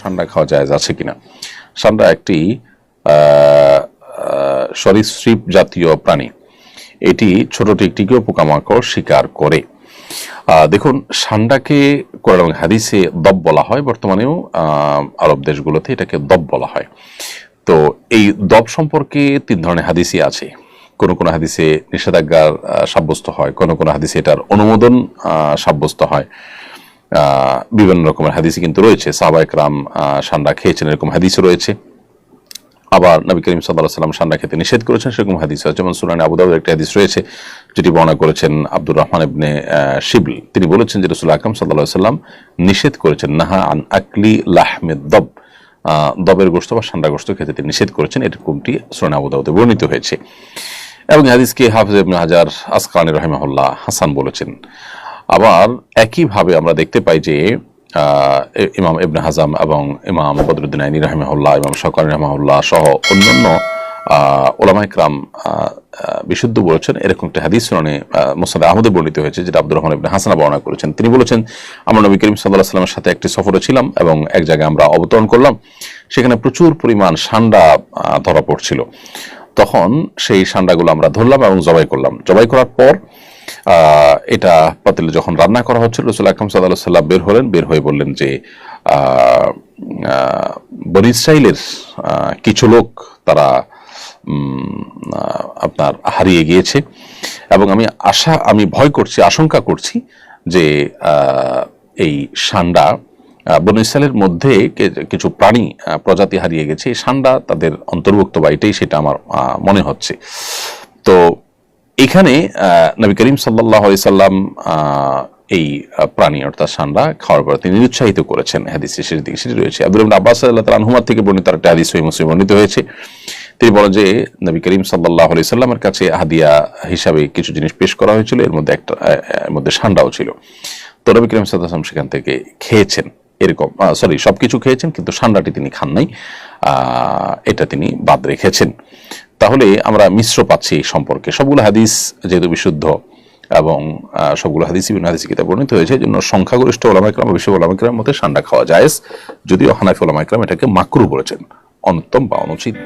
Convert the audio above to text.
সান্ডা খাওয়া যায় আছে কিনা। সান্ডা একটি সরীসৃপ জাতীয় প্রাণী। এটি ছোট টিকটিকিও পোকামাকড় শিকার করে। দেখুন, সান্ডাকে কোরআন হাদিসে দব বলা হয়, বর্তমানেও আরব দেশগুলোতে এটাকে দব বলা হয়। তো এই দব সম্পর্কে তিন ধরনের হাদিসই আছে। কোন কোন হাদিসে নিষেধাজ্ঞার সাব্যস্ত হয়, কোন কোন হাদিসে এটার অনুমোদন সাব্যস্ত হয়। বিভিন্ন রকমের হাদিসই কিন্তু রয়েছে। সাহবায়ক রাম সান্ডা খেয়েছেন এরকম হাদিসও রয়েছে। আবার নবী করিম সাল্লাহ সাল্লাম সান্ডা খেতে নিষেধ করেছেন সেরকম হাদিস আছে। যেমন সুনানি আবু দাউদের একটি হাদিস রয়েছে, যেটি বর্ণনা করেছেন আব্দুর রহমান ইবনে শিবল। তিনি বলেছেন যে রসুল আকরম সাল্লাহ সাল্লাম নিষেধ করেছেন, নাহা আন আকলি লাহমেদ দব। দবের গোস্ত বা সান্ডা গোস্ত খেতে তিনি নিষেধ করেছেন। এরকমটি সুনানি আবু দাউদে বর্ণিত হয়েছে। এবং হাদিসকে হাফিজ ইবনে হাজার আসকানি রহিমাহুল্লাহ হাসান বলেছেন। আবার একইভাবে আমরা দেখতে পাই যে ইমাম ইবনে হাজাম এবং ইমাম বদরুদ্দিন আইনি রহমাহুল্লাহ, ইমাম সকাল রহমাহুল্লাহ সহ অন্যান্য ওলামা ইকরাম বিশুদ্ধ বলেছেন। এরকম একটা হাদিস শুনানি মোসাদ আহমদে বর্ণিত হয়েছে, যেটা আব্দুর রহমান ইবনে হাসানা বর্ণনা করেছেন। তিনি বলেছেন, আমরা নবী করিম সাল্লাহ সাল্লামের সাথে একটি সফরে ছিলাম এবং এক জায়গায় আমরা অবতরণ করলাম, সেখানে প্রচুর পরিমাণ সান্ডা ধরা পড়ছিল। তখন সেই সান্ডাগুলো আমরা ধরলাম এবং জবাই করলাম। জবাই করার পর এটা পাতিলে যখন রান্না করা হচ্ছিল, রসুল আকরম সাল্লাহ সাল্লাম বের হলেন, বের হয়ে বললেন যে বনি ইসরাইলের কিছু লোক তারা আপনার হারিয়ে গিয়েছে। এবং আমি আশা, আমি ভয় করছি, আশঙ্কা করছি যে এই সান্ডা বনু ইসরায়েলের মধ্যে কিছু প্রাণী প্রজাতি হারিয়ে গেছে। এই সান্ডা তাদের অন্তর্ভুক্ত বা এটাই সেটা আমার মনে হচ্ছে। তো এখানে নবী করিম সাল্লাহ সাল্লাম এই প্রাণী অর্থাৎ সান্ডা খাওয়ার পর তিনি উৎসাহিত করেছেন। হাদিসের শেষ দিকে সেটি রয়েছে। আব্দুল আব্বাস আল্লাহ তালহুমার থেকে বর্ণিত একটা হাদিস সহিহ মুসলিম বর্ণিত হয়েছে। তিনি বলেন যে, নবী করিম সাল্লাহ সাল্লামের কাছে হাদিয়া হিসাবে কিছু জিনিস পেশ করা হয়েছিল। এর মধ্যে একটা এর মধ্যে সান্ডাও ছিল। তো নবী করিম সাল্লাম সেখান থেকে খেয়েছেন। এরকম সরি সব কিছু খেয়েছেন, কিন্তু সান্ডাটি তিনি খান নাই। এটা তিনি বাদ রেখেছেন। তাহলে আমরা মিশ্র পাচ্ছি এই সম্পর্কে। সবগুলো হাদিস যেহেতু বিশুদ্ধ এবং সবগুলো হাদিস বিভিন্ন হাদিস কিতাব বর্ণিত হয়েছে জন্য সংখ্যাগরিষ্ঠ ওলামাইকরাম বিশ্ব ওলামাইকরামের মধ্যে সান্ডা খাওয়া যায় যদিও হানাফি ওলামাইকরাম এটাকে মাকরু বলেছেন, অনুত্তম বা অনুচিত।